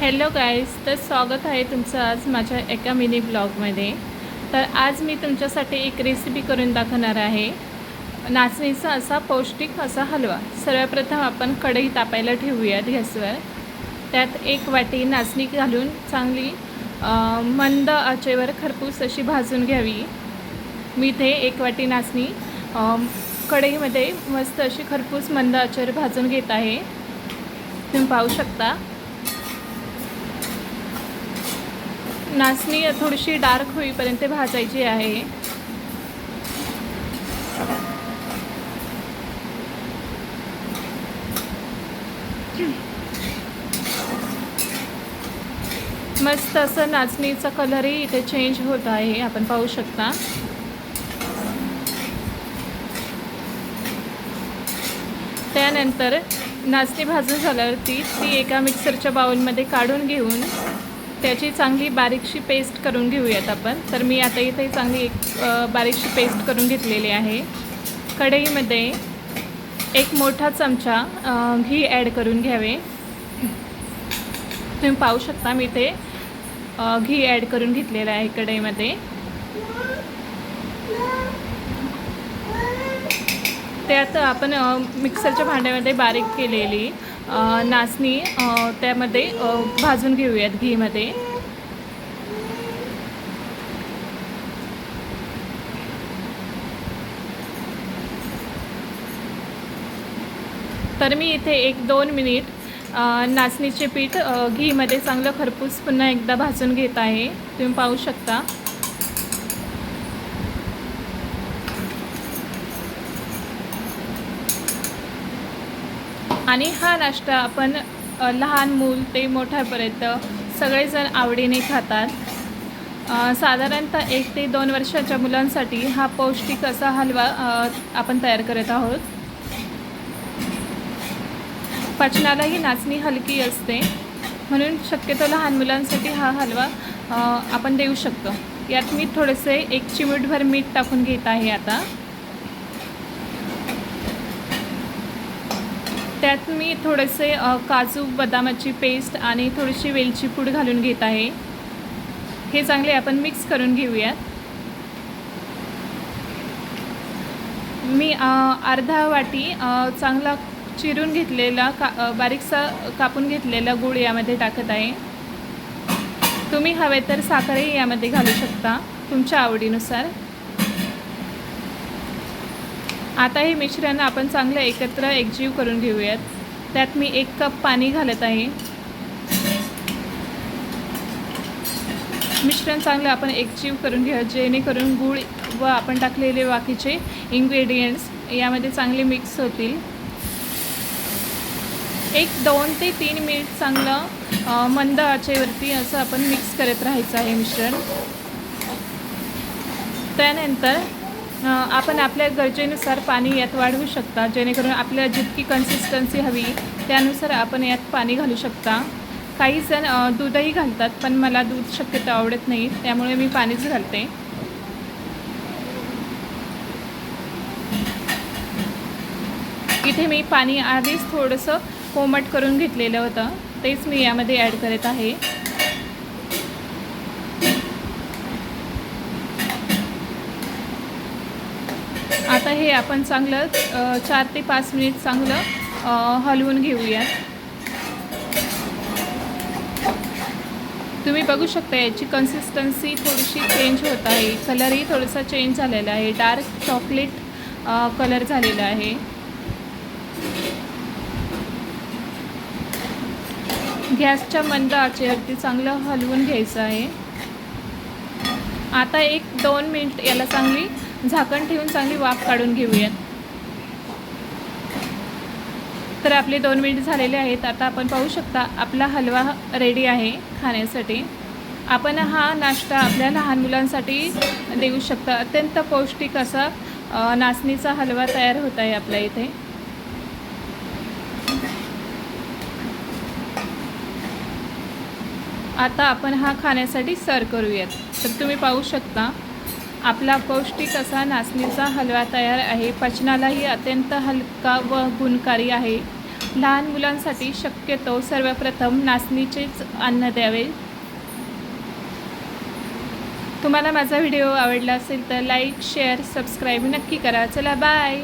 Hello guys तर स्वागत आहे तुमचं आज माझ्या एका मिनी ब्लॉगमध्ये तर आज मी तुमच्यासाठी एक रेसिपी करून दाखवणार आहे. नाचणीचा असा पौष्टिक असा हलवा. सर्वप्रथम आपण कढई तापायला ठेवूयात गॅसवर. त्यात एक वाटी नाचणी घालून चांगली मंद आचेवर खरपूस अशी भाजून घ्यावी. मी इथे एक वाटी नाचणी कढईमध्ये मस्त अशी खरपूस मंद आचेवर भाजून घेत आहे. तुम्ही पाहू शकता. नाचणी थोडीशी डार्क होईपर्यंत भाजायची आहे. मस्त असं नाचणीचा कलरही इथे चेंज होत आहे. आपण पाहू शकता. त्यानंतर नाचणी भाजून झाल्यावरती ती एका मिक्सरच्या बाउलमध्ये काढून घेऊन त्याची चांगली बारीकशी पेस्ट करून घेऊयात आपण. तर मी आता इथे चांगली एक बारीकशी पेस्ट करून घेतलेली आहे. कढईमध्ये एक मोठा चमचा घी ॲड करून घ्यावे. तुम्ही पाहू शकता मी इथे घी ॲड करून घेतलेलं आहे कढईमध्ये. त्यात आपण मिक्सरच्या भांड्यामध्ये बारीक केलेली नाचणी त्यामध्ये भाजून घेऊयात घीमध्ये. तर मी इथे एक दोन मिनिट नाचणीचे पीठ घीमध्ये चांगलं खरपूस पुन्हा एकदा भाजून घेत आहे. तुम्ही पाहू शकता. आणि हा नाश्ता आपण लहान मूल ते मोठ्यापर्यंत सगळेजण आवडीने खातात. साधारणतः एक ते दोन वर्षाच्या मुलांसाठी हा पौष्टिक असा हलवा आपण तयार करत आहोत. पचनालाही नाचणी हलकी असते म्हणून शक्यतो लहान मुलांसाठी हा हलवा आपण देऊ शकतो. यात मी थोडेसे एक चिमूटभर मीठ टाकून घेत आहे आता. त्यात मी थोडेसे काजू बदामाची पेस्ट आणि थोडीशी वेलची पूड घालून घेत आहे. हे चांगले आपण मिक्स करून घेऊयात. मी अर्धा वाटी चांगला चिरून घेतलेला का बारीकसा कापून घेतलेला गूळ यामध्ये टाकत आहे. तुम्ही हवे तर साखरही यामध्ये घालू शकता तुमच्या आवडीनुसार. आता हे मिश्रण आपण चांगलं एकत्र एकजीव करून घेऊयात. त्यात मी एक कप पाणी घालत आहे. मिश्रण चांगलं आपण एकजीव करून घेऊयात जेणेकरून गूळ व आपण टाकलेले बाकीचे इन्ग्रेडियंट्स यामध्ये चांगले मिक्स होतील. एक दोन ते तीन मिनिट चांगलं मंद आचेवरती असं आपण मिक्स करत राहायचं आहे मिश्रण. त्यानंतर आपण आपल्या गरजेनुसार पाणी यात वाढवू शकता जेणेकरून आपल्याला जितकी कन्सिस्टन्सी हवी त्यानुसार आपण यात पाणी घालू शकता. काही जण दूधही घालतात पण मला दूध शक्यतो आवडत नाही त्यामुळे मी पाणीच घालते. इथे मी पाणी आधीच थोडंसं कोमट करून घेतलेलं होतं तेच मी यामध्ये ॲड करत आहे. आता हे आपण चांगलं चार ते पाच मिनिट चांगलं हलवून घेऊयात तुम्ही बघू शकता याची कन्सिस्टन्सी थोडीशी चेंज होत आहे. कलरही थोडासा चेंज झालेला आहे. डार्क चॉकलेट कलर झालेला आहे. गॅसच्या मंद आचेवरती चांगलं हलवून घ्यायचं आहे. आता एक दोन मिनिट याला चांगली झाकण ठेवून चांगली वाफ काढून घेऊयात. तर आपले दोन मिनिट झालेले आहेत. आता आपण पाहू शकता आपला हलवा रेडी आहे खाण्यासाठी. आपण हा नाश्ता आपल्या लहान मुलांसाठी देऊ शकता. अत्यंत पौष्टिक असा नाचणीचा हलवा तयार होत आहे आपल्या इथे. आता आपण हा खाण्यासाठी सर्व करूयात. तर तुम्ही पाहू शकता आपला पौष्टिक असा नाचणीचा हलवा तयार आहे. पचनालाही अत्यंत हलका व गुणकारी आहे. लहान मुलांसाठी शक्यतो सर्वप्रथम नाचणीचेच अन्न द्यावे. तुम्हाला माझा व्हिडिओ आवडला असेल तर लाईक शेअर सबस्क्राईब नक्की करा. चला बाय!